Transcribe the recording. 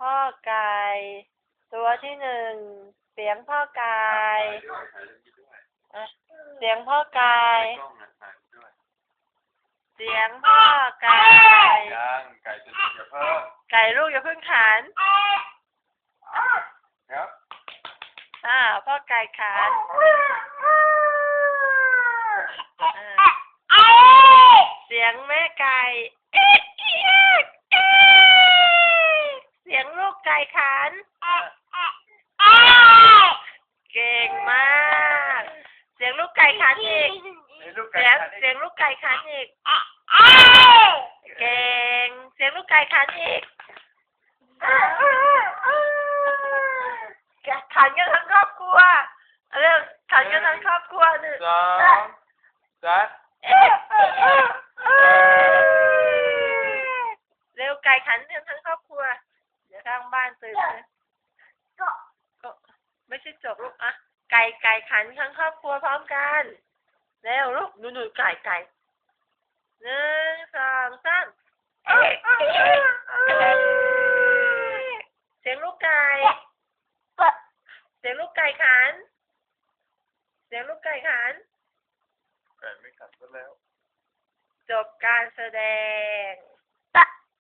พ่อไก่ ตัวที่หนึ่ง เสียงพ่อไก่เสียงพ่อไก่เสียงพ่อไก่ยังไก่จะอย่าเพิ่มไก่ลูกอย่าเพิ่งขันครับอ่าพ่อไก่ขันเสียงแม่ไก่เอ๊ะเอ๊ะเอ๊ะเสียงลูกไก่ ขันเก่งมาก เสียงลูกไก่ขันอีกนี่ลูกไก่เสียงขันเสียงลูกไก่ขันอีก เก่ง เสียงลูกไก่ขันอีกขันกันทั้งครอบครัวเอาเรื่องขันกันทั้งครอบครัวหนึ่งสองสามเร็วไก่ขันกันทั้งครอบครัวเดี๋ยว ข้างบ้านตื่นเลยก็ไม่ใช่จบลูกอะไก่ไก่ขันทั้งครอบครัวพร้อมกันเร็วลูกหนูหนูไก่ไก่หนึ่งสองสามเสียงลูกไก่เสียงลูกไก่ขัน เสียงลูกไก่ขันไก่ไม่ขันซะแล้ว จบการแสดง